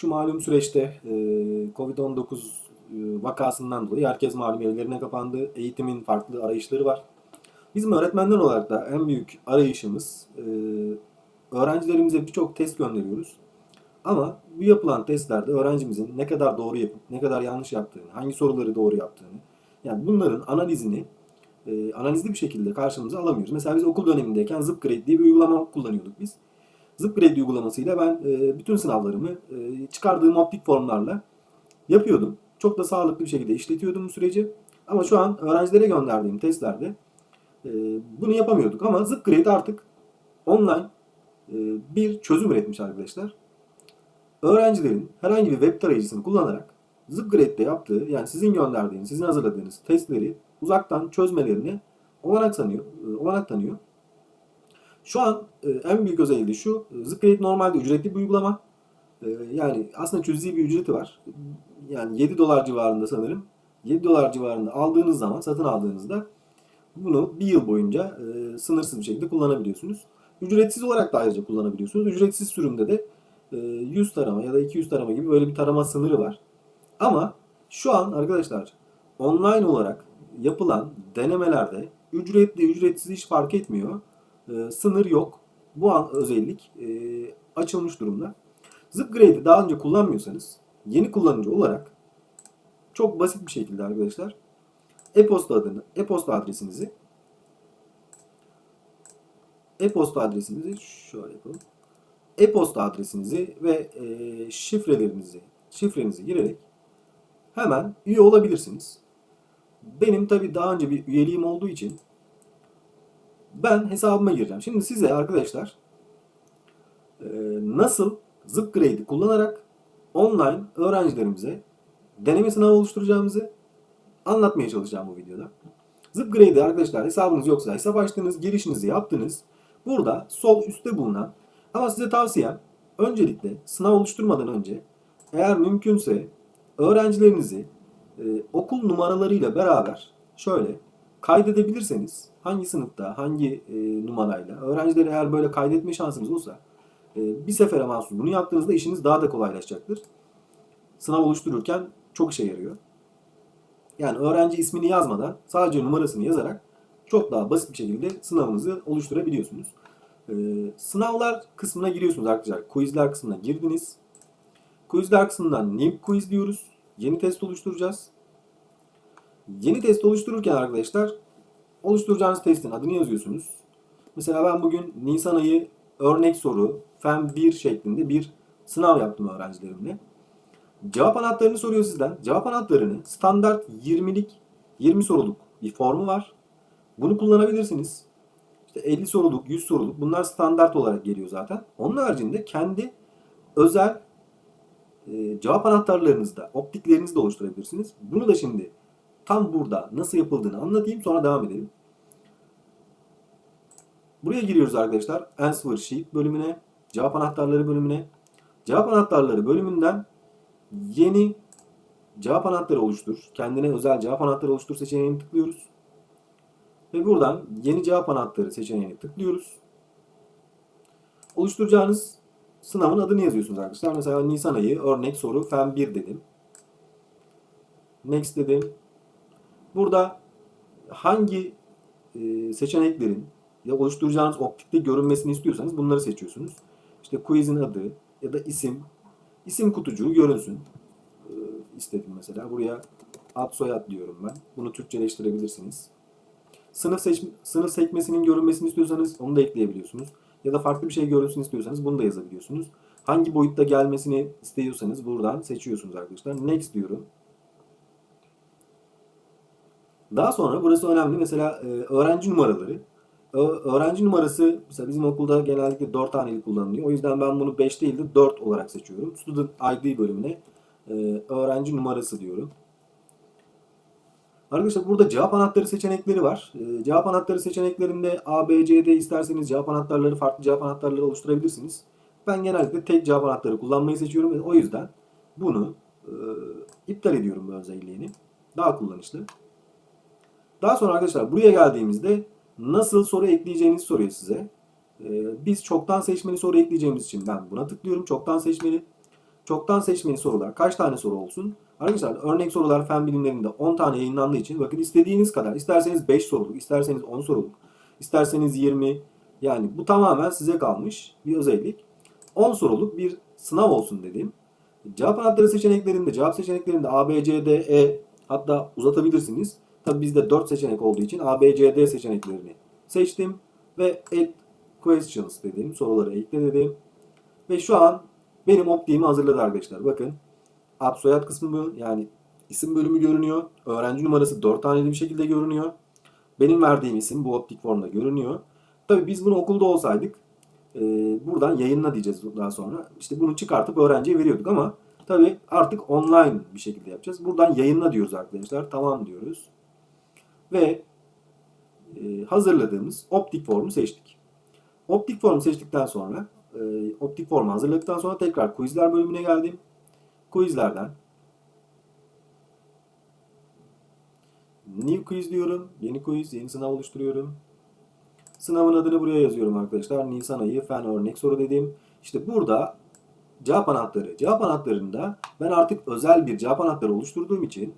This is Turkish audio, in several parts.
Şu malum süreçte e, Covid-19 e, vakasından dolayı herkes malum evlerine kapandı. Eğitimin farklı arayışları var. Bizim öğretmenler olarak da en büyük arayışımız e, öğrencilerimize birçok test gönderiyoruz. Ama bu yapılan testlerde öğrencimizin ne kadar doğru yapıp ne kadar yanlış yaptığını, hangi soruları doğru yaptığını, yani bunların analizini analizli bir şekilde karşımıza alamıyoruz. Mesela biz okul dönemindeyken Zipgrade diye bir uygulama kullanıyorduk biz. Zipgrade uygulamasıyla ben e, bütün sınavlarımı e, çıkardığım optik formlarla yapıyordum. Çok da sağlıklı bir şekilde işletiyordum bu süreci. Ama şu an öğrencilere gönderdiğim testlerde e, bunu yapamıyorduk. Ama Zipgrade artık online e, bir çözüm üretmiş arkadaşlar. Öğrencilerin herhangi bir web tarayıcısını kullanarak Zipgrade'de yaptığı yani sizin gönderdiğiniz, sizin hazırladığınız testleri uzaktan çözmelerini olanak sanıyor, e, olanak tanıyor. Şu an e, en büyük özelliği şu. e, Zipgrade normalde ücretli bir uygulama. E, Yani aslında cüzi bir ücreti var. Yani 7 dolar civarında sanırım. 7 dolar civarında aldığınız zaman, satın aldığınızda bunu bir yıl boyunca e, sınırsız bir şekilde kullanabiliyorsunuz. Ücretsiz olarak da ayrıca kullanabiliyorsunuz. Ücretsiz sürümde de e, 100 tarama ya da 200 tarama gibi böyle bir tarama sınırı var. Ama şu an arkadaşlar online olarak yapılan denemelerde ücretli ücretsiz hiç fark etmiyor. E, sınır yok. Bu an özellik e, açılmış durumda. Zipgrade'i daha önce kullanmıyorsanız yeni kullanıcı olarak çok basit bir şekilde arkadaşlar e-posta adını, e-posta adresinizi e-posta adresinizi şöyle yapalım. E-posta adresinizi ve e, şifrelerinizi şifrenizi girerek hemen üye olabilirsiniz. Benim tabi daha önce bir üyeliğim olduğu için ben hesabıma gireceğim. Şimdi size arkadaşlar e, nasıl Zipgrade'i kullanarak online öğrencilerimize deneme sınavı oluşturacağımızı anlatmaya çalışacağım bu videoda. Zipgrade'i arkadaşlar hesabınız yoksa hesap açtınız, girişinizi yaptınız. Burada sol üstte bulunan ama size tavsiyem öncelikle sınav oluşturmadan önce eğer mümkünse öğrencilerinizi e, okul numaralarıyla beraber şöyle kaydedebilirseniz hangi sınıfta hangi e, numarayla öğrencileri eğer böyle kaydetme şansınız olsa e, bir sefere mahsus bunu yaptığınızda işiniz daha da kolaylaşacaktır. Sınav oluştururken çok işe yarıyor. Yani öğrenci ismini yazmadan sadece numarasını yazarak çok daha basit bir şekilde sınavınızı oluşturabiliyorsunuz. Ee, sınavlar kısmına giriyorsunuz arkadaşlar. Quizler kısmına girdiniz. Quizler kısmından new quiz diyoruz. Yeni test oluşturacağız. Yeni test oluştururken arkadaşlar oluşturacağınız testin adını yazıyorsunuz. Mesela ben bugün Nisan ayı örnek soru fen 1 şeklinde bir sınav yaptım öğrencilerimle. Cevap anahtarını soruyor sizden. Cevap anahtarını standart 20'lik 20 soruluk bir formu var. Bunu kullanabilirsiniz. İşte 50 soruluk, 100 soruluk bunlar standart olarak geliyor zaten. Onun haricinde kendi özel e, cevap anahtarlarınızda, optiklerinizi de oluşturabilirsiniz. Bunu da şimdi tam burada nasıl yapıldığını anlatayım sonra devam edelim. Buraya giriyoruz arkadaşlar. Answer Sheet bölümüne, cevap anahtarları bölümüne. Cevap anahtarları bölümünden yeni cevap anahtarı oluştur. Kendine özel cevap anahtarı oluştur seçeneğini tıklıyoruz. Ve buradan yeni cevap anahtarı seçeneğini tıklıyoruz. Oluşturacağınız sınavın adını yazıyorsunuz arkadaşlar. Mesela Nisan ayı örnek soru fen 1 dedim. Next dedim. Burada hangi e, seçeneklerin ya oluşturacağınız optikte görünmesini istiyorsanız bunları seçiyorsunuz. İşte quizin adı ya da isim. İsim kutucuğu görünsün. E, istedim mesela. Buraya ad soyad diyorum ben. Bunu Türkçeleştirebilirsiniz. Sınıf seç sınıf sekmesinin görünmesini istiyorsanız onu da ekleyebiliyorsunuz. Ya da farklı bir şey görünsün istiyorsanız bunu da yazabiliyorsunuz. Hangi boyutta gelmesini istiyorsanız buradan seçiyorsunuz arkadaşlar. Next diyorum. Daha sonra burası önemli. Mesela e, öğrenci numaraları. Ö- öğrenci numarası mesela bizim okulda genellikle 4 taneli kullanılıyor. O yüzden ben bunu 5 değil de 4 olarak seçiyorum. Student ID bölümüne e, öğrenci numarası diyorum. Arkadaşlar burada cevap anahtarı seçenekleri var. Ee, cevap anahtarı seçeneklerinde A, B, C, D isterseniz cevap anahtarları, farklı cevap anahtarları oluşturabilirsiniz. Ben genellikle tek cevap anahtarı kullanmayı seçiyorum o yüzden bunu e, iptal ediyorum bu özelliğini. Daha kullanışlı. Daha sonra arkadaşlar buraya geldiğimizde nasıl soru ekleyeceğinizi soruyor size. Ee, biz çoktan seçmeli soru ekleyeceğimiz için ben buna tıklıyorum. Çoktan seçmeli. Çoktan seçmeli sorular kaç tane soru olsun? Arkadaşlar örnek sorular fen bilimlerinde 10 tane yayınlandığı için bakın istediğiniz kadar isterseniz 5 soruluk, isterseniz 10 soruluk, isterseniz 20 yani bu tamamen size kalmış bir özellik. 10 soruluk bir sınav olsun dedim. Cevap anahtarı seçeneklerinde, cevap seçeneklerinde A, B, C, D, E hatta uzatabilirsiniz. Tabi bizde 4 seçenek olduğu için A, B, C, D seçeneklerini seçtim ve add questions dedim. Soruları ekle dedim. Ve şu an benim optiğimi hazırladı arkadaşlar. Bakın ad soyad kısmı. Yani isim bölümü görünüyor. Öğrenci numarası 4 taneli bir şekilde görünüyor. Benim verdiğim isim bu optik formda görünüyor. Tabi biz bunu okulda olsaydık e, buradan yayınla diyeceğiz daha sonra. İşte bunu çıkartıp öğrenciye veriyorduk ama tabi artık online bir şekilde yapacağız. Buradan yayınla diyoruz arkadaşlar. Tamam diyoruz. Ve e, hazırladığımız optik formu seçtik. Optik formu seçtikten sonra e, optik formu hazırladıktan sonra tekrar quizler bölümüne geldim. Quizlerden New quiz diyorum. Yeni quiz, yeni sınav oluşturuyorum. Sınavın adını buraya yazıyorum arkadaşlar. Nisan ayı fen örnek soru dedim. İşte burada cevap anahtarı. Cevap anahtarında ben artık özel bir cevap anahtarı oluşturduğum için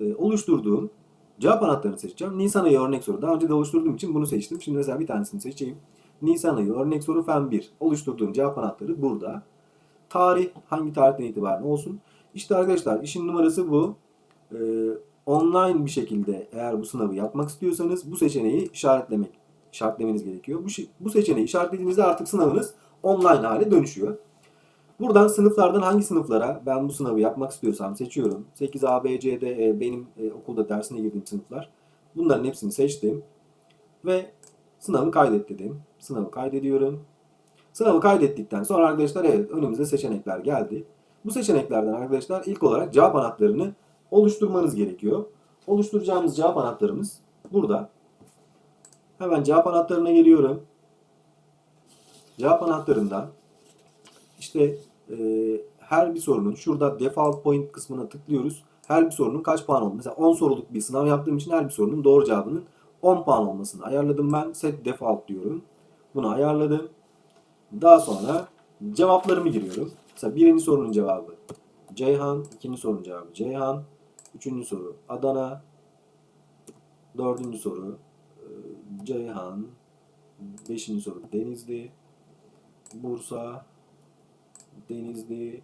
e, oluşturduğum cevap anahtarını seçeceğim. Nisan ayı örnek soru. Daha önce de oluşturduğum için bunu seçtim. Şimdi mesela bir tanesini seçeyim. Nisan ayı örnek soru fen 1. Oluşturduğum cevap anahtarı burada. Tarih hangi tarihten itibaren olsun. İşte arkadaşlar işin numarası bu. Ee, online bir şekilde eğer bu sınavı yapmak istiyorsanız bu seçeneği işaretlemek işaretlemeniz gerekiyor. Bu, bu seçeneği işaretlediğinizde artık sınavınız online hale dönüşüyor. Buradan sınıflardan hangi sınıflara ben bu sınavı yapmak istiyorsam seçiyorum. 8A, B, C, D, E benim e, okulda dersine girdiğim sınıflar. Bunların hepsini seçtim. Ve sınavı kaydet dedim. Sınavı kaydediyorum. Sınavı kaydettikten sonra arkadaşlar evet önümüze seçenekler geldi. Bu seçeneklerden arkadaşlar ilk olarak cevap anahtarını oluşturmanız gerekiyor. Oluşturacağımız cevap anahtarımız burada. Hemen cevap anahtarına geliyorum. Cevap anahtarından işte e, her bir sorunun şurada default point kısmına tıklıyoruz. Her bir sorunun kaç puan olduğunu. Mesela 10 soruluk bir sınav yaptığım için her bir sorunun doğru cevabının 10 puan olmasını ayarladım ben. Set default diyorum. Bunu ayarladım. Daha sonra cevaplarımı giriyorum. Mesela birinci sorunun cevabı Ceyhan, ikinci sorunun cevabı Ceyhan, üçüncü soru Adana, dördüncü soru e, Ceyhan, beşinci soru Denizli, Bursa, Denizli,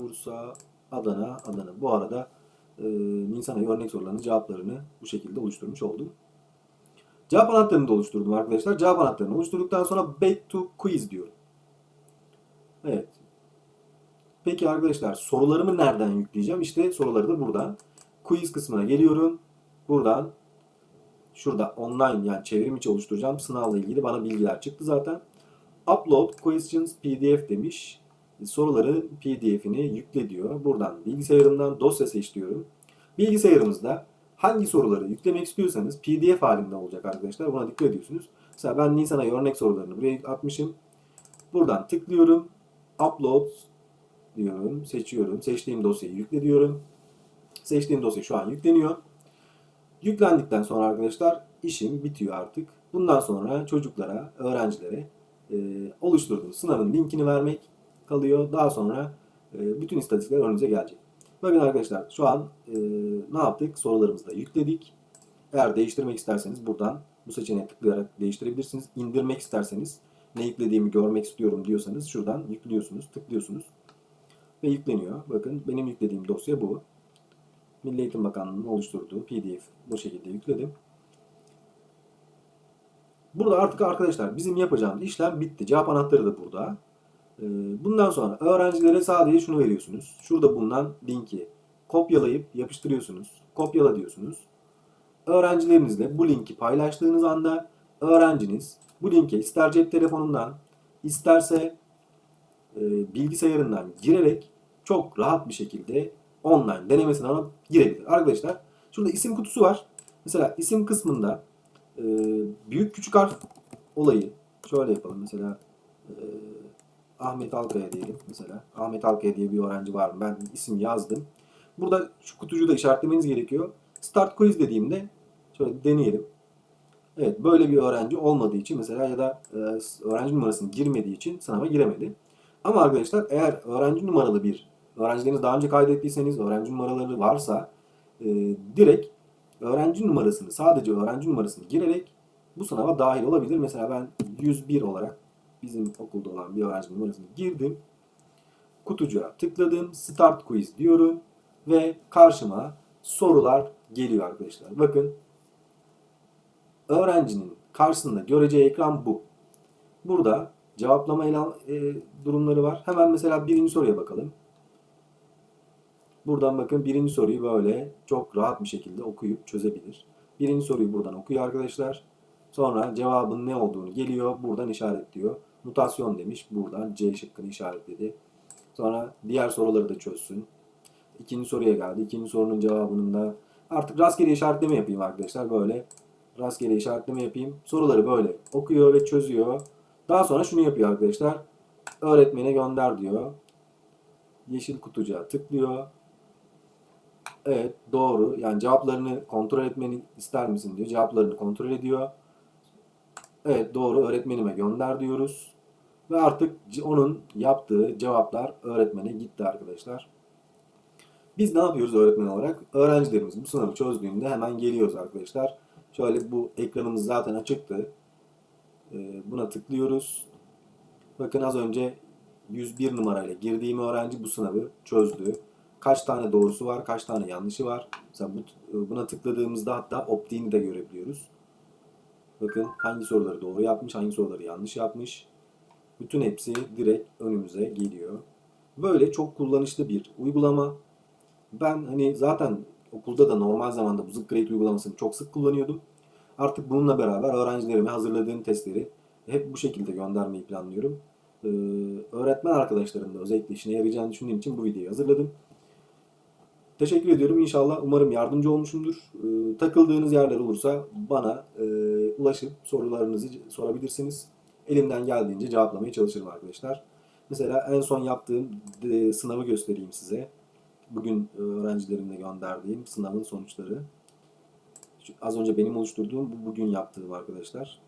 Bursa, Adana, Adana. Bu arada e, Nisan örnek sorularının cevaplarını bu şekilde oluşturmuş oldum. Cevap anahtarını da oluşturdum arkadaşlar. Cevap anahtarını oluşturduktan sonra back to quiz diyorum. Evet. Peki arkadaşlar sorularımı nereden yükleyeceğim? İşte soruları da buradan. Quiz kısmına geliyorum. Buradan şurada online yani çevrim içi oluşturacağım. Sınavla ilgili bana bilgiler çıktı zaten. Upload questions pdf demiş. Soruların pdf'ini yükle diyor. Buradan bilgisayarımdan dosya seç diyorum. Bilgisayarımızda hangi soruları yüklemek istiyorsanız pdf halinde olacak arkadaşlar. Buna dikkat ediyorsunuz. Mesela ben Nisan ayı örnek sorularını buraya atmışım. Buradan tıklıyorum. Upload diyorum. Seçiyorum. Seçtiğim dosyayı yükle diyorum. Seçtiğim dosya şu an yükleniyor. Yüklendikten sonra arkadaşlar işim bitiyor artık. Bundan sonra çocuklara, öğrencilere e, oluşturduğum sınavın linkini vermek kalıyor. Daha sonra e, bütün istatistikler önünüze gelecek. Bakın arkadaşlar şu an e, ne yaptık? Sorularımızı da yükledik. Eğer değiştirmek isterseniz buradan bu seçeneğe tıklayarak değiştirebilirsiniz. İndirmek isterseniz ne yüklediğimi görmek istiyorum diyorsanız şuradan yüklüyorsunuz, tıklıyorsunuz ve yükleniyor. Bakın benim yüklediğim dosya bu. Milli Eğitim Bakanlığı'nın oluşturduğu PDF bu şekilde yükledim. Burada artık arkadaşlar bizim yapacağımız işlem bitti. Cevap anahtarı da burada. Ee, Bundan sonra öğrencilere sadece şunu veriyorsunuz. Şurada bulunan linki kopyalayıp yapıştırıyorsunuz. Kopyala diyorsunuz. Öğrencilerinizle bu linki paylaştığınız anda öğrenciniz bu linke ister cep telefonundan isterse e, bilgisayarından girerek çok rahat bir şekilde online deneme sınavına girebilir. Arkadaşlar şurada isim kutusu var. Mesela isim kısmında e, büyük küçük harf olayı şöyle yapalım mesela e, Ahmet Alkaya diyelim mesela. Ahmet Alkaya diye bir öğrenci var mı? Ben isim yazdım. Burada şu kutucuğu da işaretlemeniz gerekiyor. Start quiz dediğimde şöyle deneyelim. Evet böyle bir öğrenci olmadığı için mesela ya da e, öğrenci numarasını girmediği için sınava giremedi. Ama arkadaşlar eğer öğrenci numaralı bir öğrencileriniz daha önce kaydettiyseniz öğrenci numaraları varsa e, direkt öğrenci numarasını sadece öğrenci numarasını girerek bu sınava dahil olabilir. Mesela ben 101 olarak bizim okulda olan bir öğrenci numarasını girdim. Kutucuğa tıkladım. Start quiz diyorum ve karşıma sorular geliyor arkadaşlar. Bakın öğrencinin karşısında göreceği ekran bu. Burada cevaplama ilan- e, durumları var. Hemen mesela birinci soruya bakalım. Buradan bakın birinci soruyu böyle çok rahat bir şekilde okuyup çözebilir. Birinci soruyu buradan okuyor arkadaşlar. Sonra cevabın ne olduğunu geliyor. Buradan işaretliyor. Mutasyon demiş. Buradan C şıkkını işaretledi. Sonra diğer soruları da çözsün. İkinci soruya geldi. İkinci sorunun cevabının da artık rastgele işaretleme yapayım arkadaşlar. Böyle rastgele işaretleme yapayım. Soruları böyle okuyor ve çözüyor. Daha sonra şunu yapıyor arkadaşlar. Öğretmene gönder diyor. Yeşil kutucuğa tıklıyor. Evet doğru. Yani cevaplarını kontrol etmeni ister misin diyor. Cevaplarını kontrol ediyor. Evet doğru öğretmenime gönder diyoruz. Ve artık onun yaptığı cevaplar öğretmene gitti arkadaşlar. Biz ne yapıyoruz öğretmen olarak? Öğrencilerimiz bu sınavı çözdüğünde hemen geliyoruz arkadaşlar. Şöyle bu ekranımız zaten açıktı. Ee, Buna tıklıyoruz. Bakın az önce 101 numarayla girdiğim öğrenci bu sınavı çözdü. Kaç tane doğrusu var, kaç tane yanlışı var. Mesela bu, buna tıkladığımızda hatta optiğini de görebiliyoruz. Bakın hangi soruları doğru yapmış, hangi soruları yanlış yapmış. Bütün hepsi direkt önümüze geliyor. Böyle çok kullanışlı bir uygulama. Ben hani zaten okulda da normal zamanda bu Zipgrade uygulamasını çok sık kullanıyordum. Artık bununla beraber öğrencilerime hazırladığım testleri hep bu şekilde göndermeyi planlıyorum. Ee, öğretmen arkadaşlarım da özellikle işine yarayacağını düşündüğüm için bu videoyu hazırladım. Teşekkür ediyorum. İnşallah umarım yardımcı olmuşumdur. Ee, takıldığınız yerler olursa bana e, ulaşıp sorularınızı sorabilirsiniz. Elimden geldiğince cevaplamaya çalışırım arkadaşlar. Mesela en son yaptığım e, sınavı göstereyim size. Bugün e, öğrencilerimle gönderdiğim sınavın sonuçları. Şu- Az önce benim oluşturduğum bu bugün yaptığım arkadaşlar.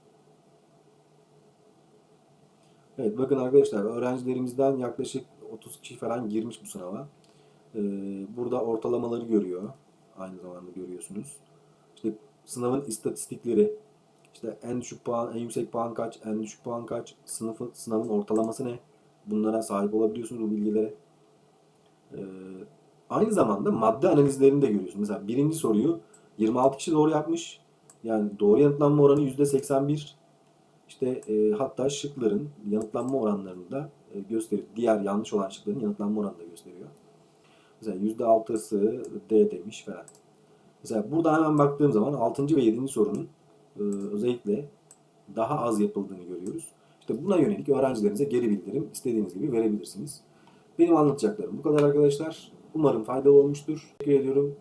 Evet bakın arkadaşlar öğrencilerimizden yaklaşık 30 kişi falan girmiş bu sınava. Ee, burada ortalamaları görüyor. Aynı zamanda görüyorsunuz. İşte sınavın istatistikleri, işte en düşük puan, en yüksek puan kaç, en düşük puan kaç, sınıfın sınavın ortalaması ne? Bunlara sahip olabiliyorsunuz bu bilgilere. Ee, aynı zamanda madde analizlerini de görüyorsunuz. Mesela birinci soruyu 26 kişi doğru yapmış. Yani doğru yanıtlanma oranı %81. İşte e, hatta şıkların yanıtlanma oranlarını da e, gösteriyor. Diğer yanlış olan şıkların yanıtlanma oranını da gösteriyor. Mesela %6'sı D demiş falan. Mesela burada hemen baktığım zaman 6. ve 7. sorunun e, özellikle daha az yapıldığını görüyoruz. İşte buna yönelik öğrencilerinize geri bildirim istediğiniz gibi verebilirsiniz. Benim anlatacaklarım bu kadar arkadaşlar. Umarım faydalı olmuştur. Teşekkür ediyorum.